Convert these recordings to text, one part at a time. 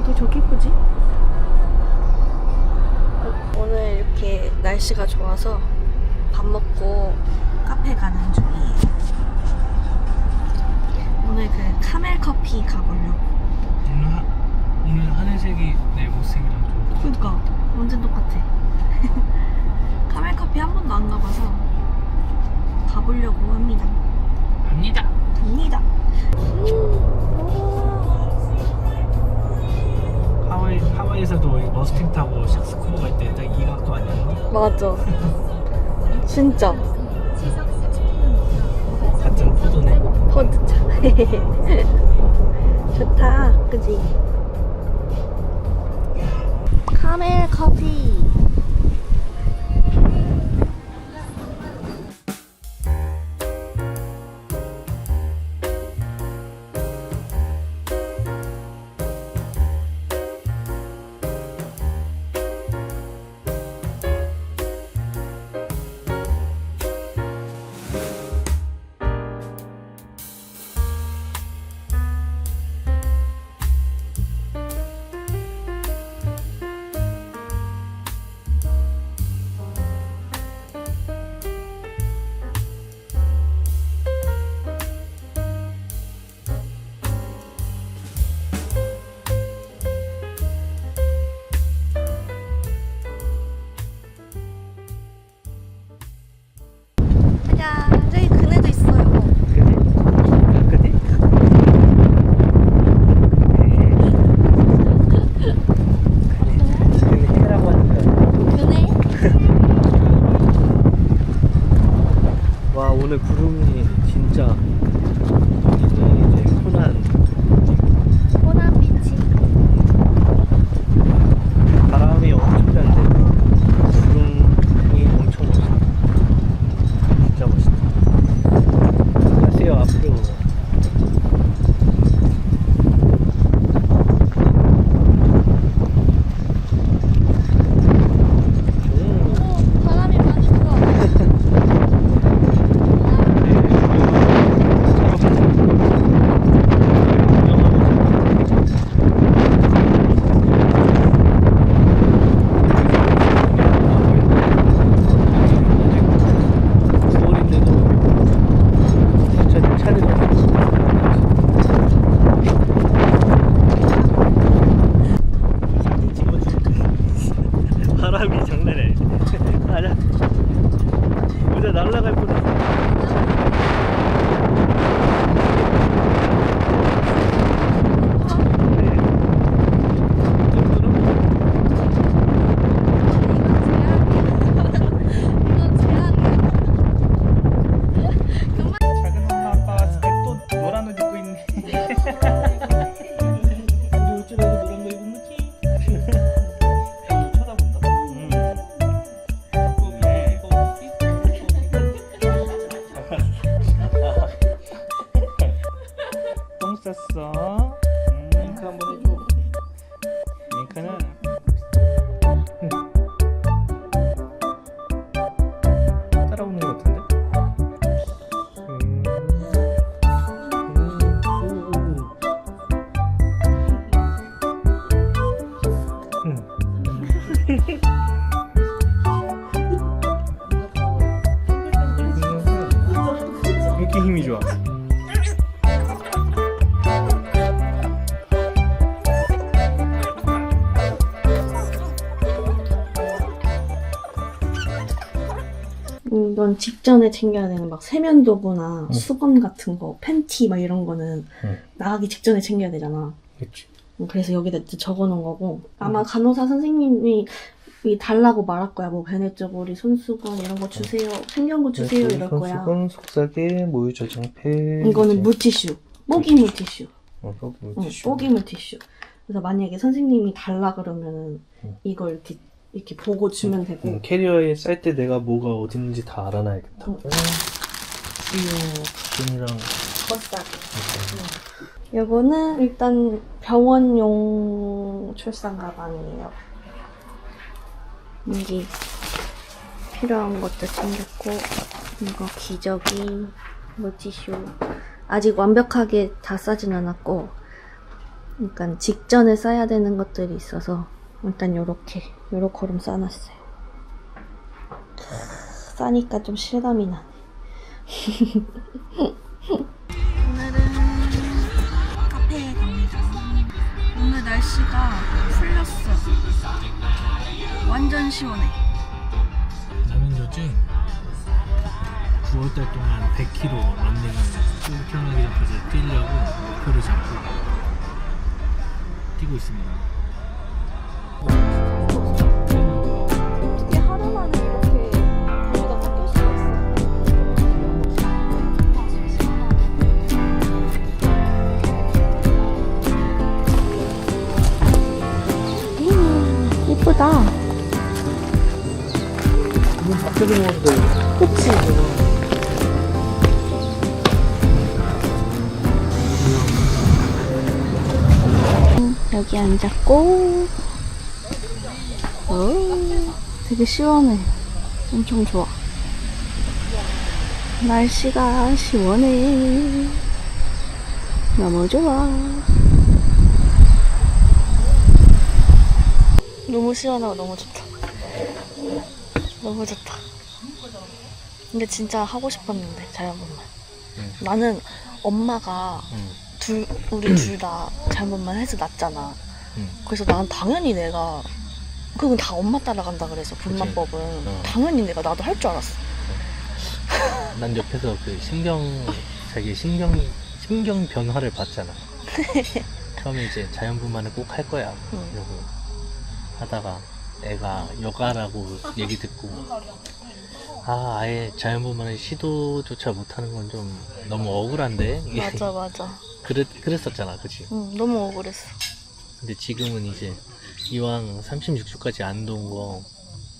어떻게 저렇게 이쁘지? 오늘 이렇게 날씨가 좋아서 밥 먹고 카페 가는 중이에요. 오늘 그 카멜 커피 가보려고. 오늘 하, 오늘 하늘색이 내 옷색이랑 좀 그니까 완전 똑같아. 카멜 커피 한 번도 안 가봐서 가보려고 합니다. 갑니다. 갑니다. 하 하와이에서도 이 머스팅 타고 샥스쿠버 갈 때 딱 이 각도 아니었나? 맞아. 진짜 같은 포도네. 퍼드차. 좋다, 그지? 카멜 커피. 직전에 챙겨야 되는 막 세면도구나 응. 수건 같은 거, 팬티 막 이런 거는 응. 나가기 직전에 챙겨야 되잖아. 음, 그래서 여기다 이제 적어놓은 거고 아마 간호사 선생님이 이 달라고 말할 거야. 뭐 베네저고리, 손수건 이런 거 주세요. 생경구 주세요 이럴 거야. 수건, 속삭이, 모유 저장팩. 이거는 물티슈, 뽀기 물티슈, 어, 뽀기 응, 물티슈. 뽀기 물티슈. 그래서 만약에 선생님이 달라 그러면은 응. 이걸 이렇게 이렇게 보고 주면 되고 음, 캐리어에 쌀 때 내가 뭐가 어딨는지 다 알아놔야겠다. 응. 수요 돈이랑 버싸. 요거는 일단 병원용 출산 가방이에요. 여기 필요한 것도 챙겼고 이거 기저귀, 물티슈 아직 완벽하게 다 싸진 않았고 그러니까 직전에 싸야 되는 것들이 있어서 일단 요렇게 요렇게름 싸놨어요. 싸니까 좀 실감이 나네. 오늘은 카페에 갑니다. 오늘 날씨가 풀렸어. 완전 시원해. 나는 요즘 9월달 동안 100km 런닝을 쭉 태어나기 전까지 뛰려고 목표를 잡고 뛰고 있습니다. 예쁘다. 이건 밖에서 돼. 그치? 여기 앉았고, 오, 되게 시원해. 엄청 좋아. 날씨가 시원해. 너무 좋아. 너무 시원하고 너무 좋다. 너무 좋다. 근데 진짜 하고 싶었는데 자연분만. 응. 나는 엄마가 응. 둘 우리 둘 다 자연분만 해서 낳잖아. 응. 그래서 난 당연히 내가 그건 다 엄마 따라간다 그래서 분만법은 어. 당연히 내가 나도 할 줄 알았어. 난 옆에서 그 신경 자기 신경 신경 변화를 봤잖아. 처음에 이제 자연분만을 꼭 할 거야. 응. 이러고 하다가 애가 여가라고 얘기 듣고 아 아예 자연분만을 시도조차 못하는 건 좀 너무 억울한데 맞아 맞아. 그랬 그랬었잖아, 그치? 응 너무 억울했어. 근데 지금은 이제 이왕 36주까지 안 도운 거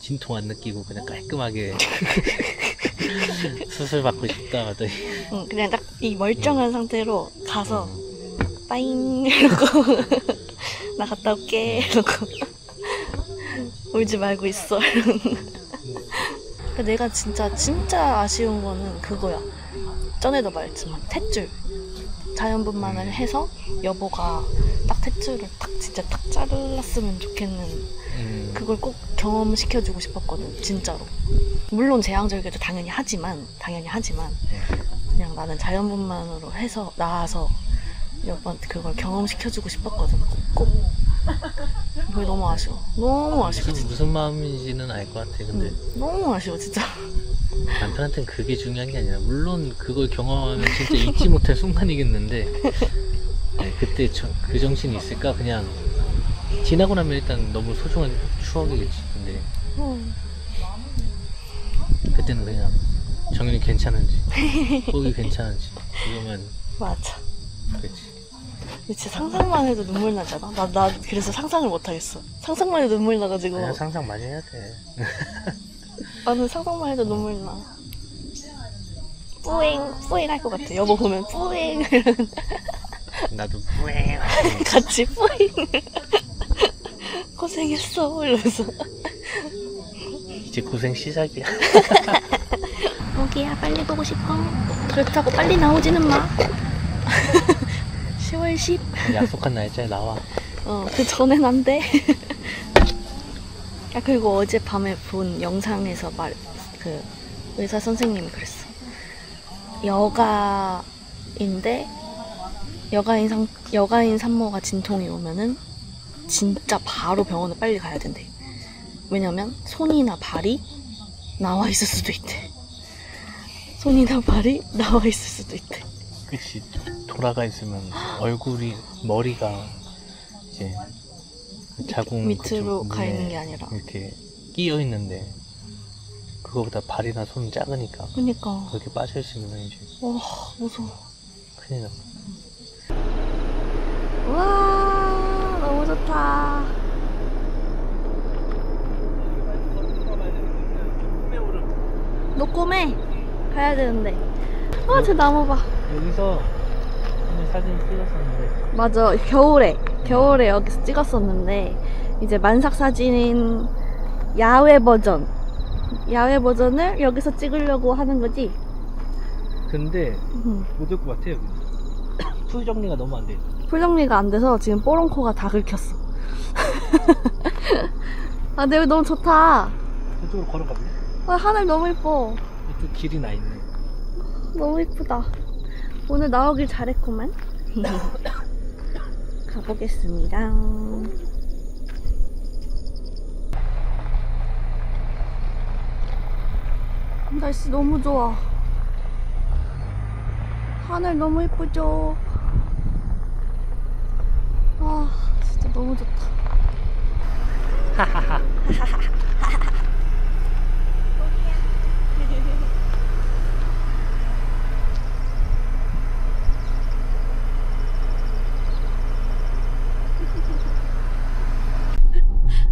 진통 안 느끼고 그냥 깔끔하게 수술 받고 싶다 하더니 응 그냥 딱 이 멀쩡한 상태로 가서 음, 빠잉 이러고 나 갔다 올게 이러고 울지 말고 있어 내가 진짜 진짜 아쉬운 거는 그거야. 전에도 말했지만 탯줄. 자연분만을 해서 여보가 딱 탯줄을 딱 진짜 딱 잘랐으면 좋겠는 음, 그걸 꼭 경험시켜주고 싶었거든 진짜로. 물론 제왕절개도 당연히 하지만 당연히 하지만 그냥 나는 자연분만으로 해서 나와서 여보한테 그걸 경험시켜주고 싶었거든 꼭, 꼭. 그게 너무 아쉬워. 너무 아쉬워 무슨, 진짜. 무슨 마음인지는 알 것 같아. 근데. 응, 너무 아쉬워 진짜. 남편한테는 그게 중요한 게 아니라 물론 그걸 경험하면 진짜 잊지 못할 순간이겠는데 네, 그때 저- 그 정신이 있을까? 그냥 지나고 나면 일단 너무 소중한 추억이겠지 근데. 응. 그때는 그냥 정윤이 괜찮은지 호기 괜찮은지 이거만 맞아. 그렇지 진짜 상상만 해도 눈물 나잖아. 나, 나 그래서 상상을 못하겠어. 상상만 해도 눈물 나가지고. 그냥 상상 많이 해야 돼. 나는 상상만 해도 눈물 나. 뿌잉 뿌잉 할 것 같아. 여보 보면 뿌잉. 나도 뿌잉. 같이 뿌잉. 고생했어. 이러면서. 이제 고생 시작이야. 모기야. 빨리 보고 싶어. 그렇다고 빨리 나오지는 마 10월 10 약속한 날짜에 나와 어, 그 전엔 안 돼. 야, 그리고 어젯밤에 본 영상에서 말, 그, 의사 선생님이 그랬어. 여가인데, 여가인 상, 여가인 산모가 진통이 오면은, 진짜 바로 병원에 빨리 가야 된대. 왜냐면, 손이나 발이 나와 있을 수도 있대. 손이나 발이 나와 있을 수도 있대. 햇빛이 돌아가 있으면 얼굴이 머리가 이제 자궁 밑으로 가 있는 게 아니라 이렇게 끼어 있는데 그거보다 발이나 손이 작으니까 그러니까 그렇게 빠져 있으면 이제 와 무서워 큰일 나. 와 너무 좋다. 노꼬매 가야 되는데. 아저 나무 봐. 여기서 한번 사진 찍었었는데 맞아 겨울에 겨울에 여기서 찍었었는데 이제 만삭 사진인 야외 버전 야외 버전을 여기서 찍으려고 하는 거지 근데 음. 못올 것 같아요 여기 풀 정리가 너무 안 돼. 풀 정리가 안 돼서 지금 뽀롱코가 다 긁혔어 아 근데 여기 너무 좋다 저쪽으로 걸어가 볼래? 아, 하늘 너무 예뻐 이쪽 길이 나 있네. 너무 예쁘다 오늘 나오길 잘했구만. 가보겠습니다. 날씨 너무 좋아. 하늘 너무 예쁘죠? 아 진짜 너무 좋다.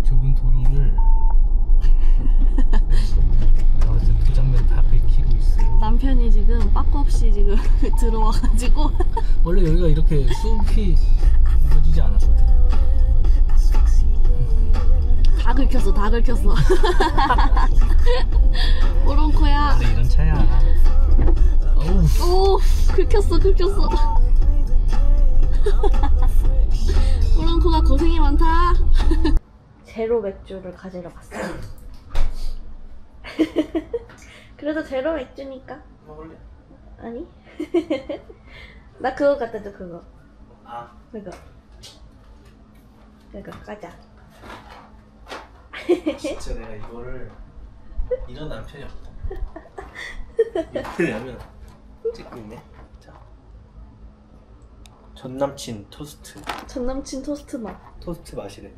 좁은 도로를 내가 봤을 때 두 장면 다 긁히고 있어요. 남편이 지금 빠꾸 없이 지금 들어와가지고. 원래 여기가 이렇게 숲이 이루어지지 않았거든. 다 긁혔어 다 긁혔어. 오롱코야. 원래 이런 차야. 어우, 오 긁혔어 긁혔어. 오롱코가 고생이 많다. 제로 맥주를 가지러 갔어. 그래도 제로 맥주니까. 먹을래? 아니 나 그거 갖다 줘 그거 아, 그거 그거 가자 진짜 내가 이거를 이런 남편이 없다. 왜냐면 찍고 있네. 자, 전 남친 토스트. 전 남친 토스트 맛 토스트 맛이래.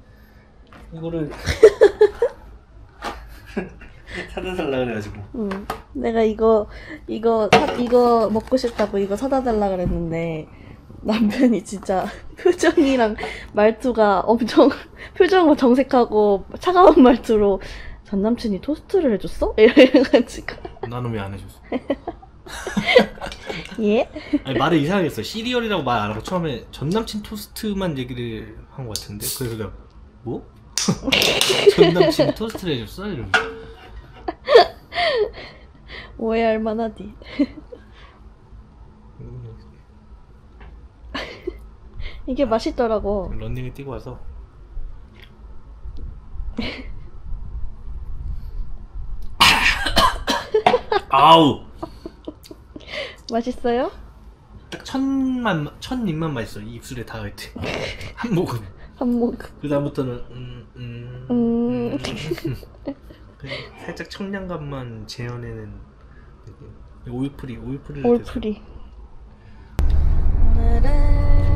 이거를 사다 달라 그래가지고. 응. 내가 이거 이거 사, 이거 먹고 싶다고 이거 사다 달라 그랬는데 남편이 진짜 표정이랑 말투가 엄청 표정은 정색하고 차가운 말투로 전 남친이 토스트를 해줬어? 이래가지고 나는 왜 안 해줬어? 예? 아니 말을 이상하게 했어. 시리얼이라고 말 안 하고 처음에 전 남친 토스트만 얘기를 한 것 같은데. 그래서 내가 뭐? 전 남친 토스트를 해줬어? 이러면. 오해할 만하디. 이게 맛있더라고. 런닝을 뛰고 와서 아우 맛있어요? 딱 천만 천 입만 맛있어 입술에 닿을 때한 모금 한 모금. 그 다음부터는 음, 음, 음. 음. 그냥 살짝 청량감만 재현해낸 느낌. 오일프리 오일프리 올프리. 오늘은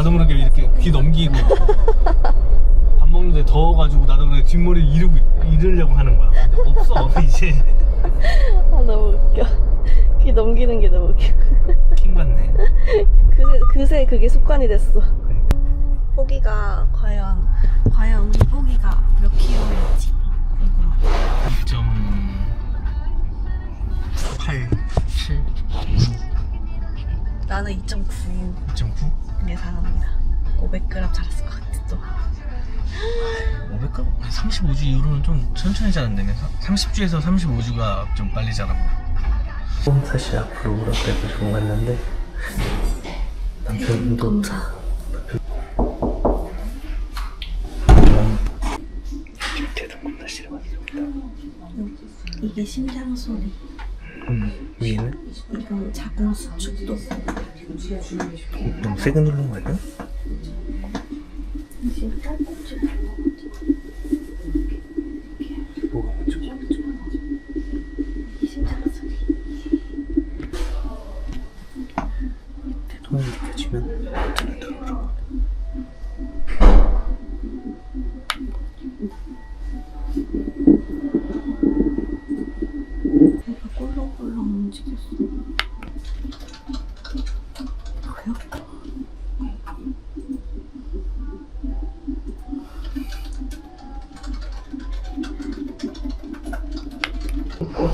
나도 모르게 이렇게 귀 넘기고 밥 먹는데 더워가지고 나도 모르게 뒷머리 이르고 이르려고 하는 거야 근데 없어 이제 아 너무 웃겨. 귀 넘기는 게 너무 웃겨. 킹 받네 그새 그새 그게 습관이 됐어. 그러니까. 뽀기가 과연 과연 예상합니다. 500g 자랐을 것 같아 또. 500가? 35주 이후로는 좀 천천히 자는데 30주에서 35주가 좀 빨리 자라고 사실 앞으로 오락대고 좀 왔는데 남편도 이게 심장 소리. 음, 위에는 이건 자궁 수축도. 너무 세게 누르는 거 아니야? 지금 조금씩.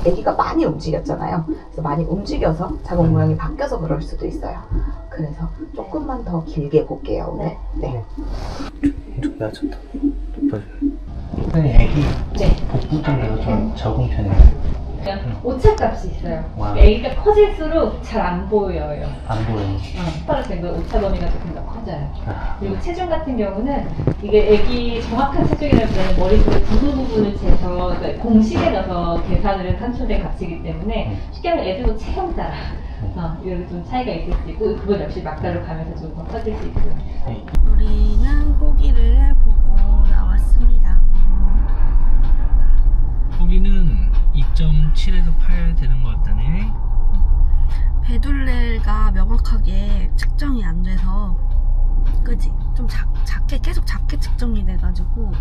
아기가 많이 움직였잖아요. 그래서 많이 움직여서 자궁 모양이 바뀌어서 그럴 수도 있어요. 그래서 조금만 더 길게 볼게요 오늘. 네. 좀 낮았다 높아져 근데 애기 네. 복부 정도가 좀 적은 편이에요 오차값이 있어요. 와. 애기가 커질수록 잘 안 보여요. 안 보여요 어, 따라서 그 오차 범위가 조금 더 커져요. 아, 그리고 체중 같은 경우는 이게 애기 정확한 체중이라기보다는 머릿속에 부분 부분을 재서 그러니까 공식에 넣어서 계산을 산출된 값이기 때문에 쉽게 말하면 애들도 체형 따라 어, 이런 좀 차이가 있을 수 있고 그건 역시 막달로 가면서 좀 더 커질 수 있고요. 우리는 고기를 보 명확하게 측정이 안 돼서 그지? 좀 작, 작게 계속 작게 측정이 돼가지고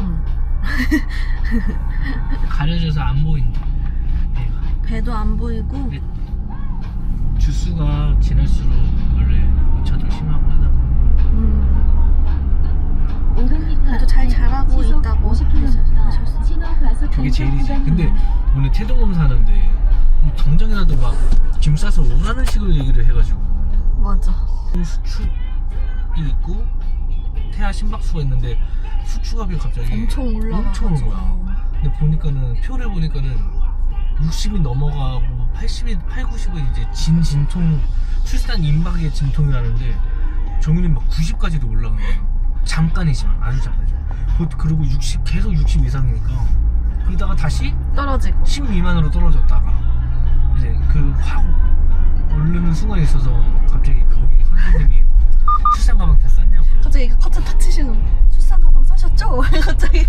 음, 가려져서 안 보인다 애가. 배도 안 보이고 주수가 지날수록 원래 오차도 심하고 하다 보니 음, 500m 그래도 잘 자라고 있다고 하셨어요. 그게 제일이지 근데. 오늘 태동검사 하는데 뭐 정장이라도 막 짐 싸서 오라는 식으로 얘기를 해가지고 맞아. 수축이 있고 태아 심박수가 있는데 수축압이 갑자기 엄청 올라가가지고 엄청 온 거야. 근데 보니까는 표를 보니까는 60이 넘어가고 80이 8, 90은 이제 진 진통 출산 임박의 진통이라는데 정윤이 막 90까지도 올라간 거야. 잠깐이지만 아주 잠깐이지만. 곧 그리고 60 계속 60 이상이니까 그러다가 다시 떨어지고 10 미만으로 떨어졌다가 이제 그확 오르는 순간이 있어서 갑자기 거기 선생님이 출산 가방 다 쌌냐고 갑자기 그 커튼 탁 치시는 출산 가방 사셨죠? 갑자기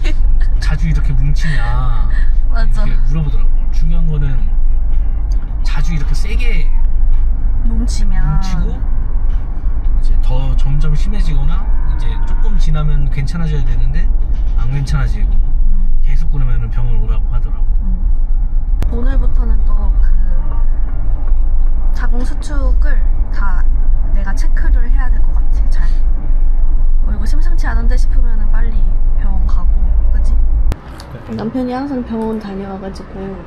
자주 이렇게 뭉치냐 맞아 이렇게 물어보더라고. 중요한 거는 자주 이렇게 세게 뭉치면 뭉치고 이제 더 점점 심해지거나 이제 조금 지나면 괜찮아져야 되는데 안 괜찮아지고 음, 계속 그러면 병원 오라고 하더라고. 음. 오늘부터는 또그 자궁 수축을 다 내가 체크를 해야 될 것 같아 잘 어, 이거 심상치 않은데 싶으면 빨리 병원 가고 그지? 남편이 항상 병원 다녀와가지고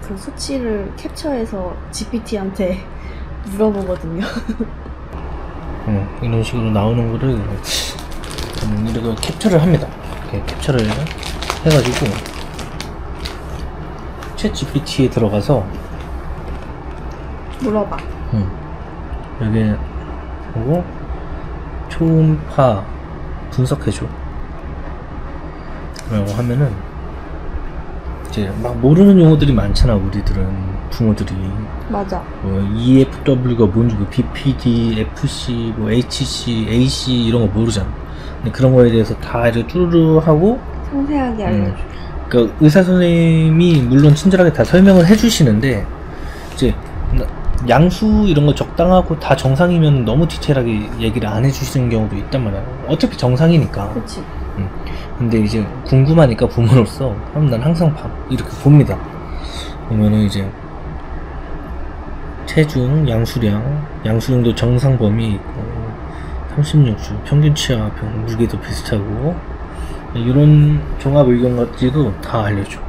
그 수치를 캡처해서 GPT한테 물어보거든요 응, 이런 식으로 나오는 거를 저는 이렇게 캡처를 합니다. 이렇게 캡처를 해가지고 챗 GPT에 들어가서 물어봐 응. 여기 보고 초음파 분석해줘. 라고 하면은 이제 막 모르는 용어들이 많잖아 우리들은 부모들이 맞아 뭐 EFW가 뭔지 뭐 BPD, FC, 뭐 HC, AC 이런 거 모르잖아. 근데 그런 거에 대해서 다 이렇게 쭈르르 하고 상세하게 음. 그 의사 선생님이 물론 친절하게 다 설명을 해주시는데 이제 양수 이런 거 적당하고 다 정상이면 너무 디테일하게 얘기를 안 해주시는 경우도 있단 말이야. 어차피 정상이니까. 그치 근데 이제 궁금하니까 부모로서 그럼 난 항상 봐- 이렇게 봅니다. 보면은 이제 체중, 양수량, 양수량도 정상 범위 있고 36주, 평균 치아, 병, 무게도 비슷하고 이런 종합 의견 가지고 다 알려줘.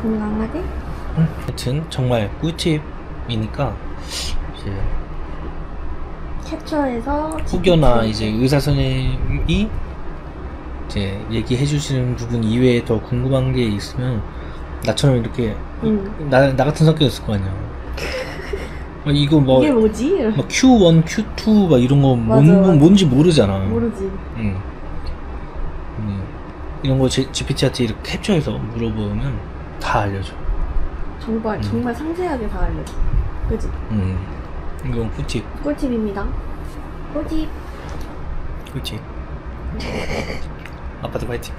건강하게 응. 하여튼 정말 꿀팁 이니까 이제 캡처해서 혹여나 GPT. 이제 의사 선생님이 이제 얘기해 주시는 부분 이외에 더 궁금한 게 있으면 나처럼 이렇게 응. 나, 나 같은 성격이었을 거 아니야. 아, 이거 뭐, 이게 뭐지? 막 Q1, Q2 막 이런 거 뭔, 맞아, 맞아. 뭔지 모르잖아. 모르지. 응. 음, 이런 거 제- GPT한테 이렇게 캡처해서 물어보면 다 알려줘. 정말 음. 정말 상세하게 다 알려줘. 그지? 음. 이건 꿀팁, 꿀팁입니다. 꿀팁. 꿀팁. 아빠도 파이팅.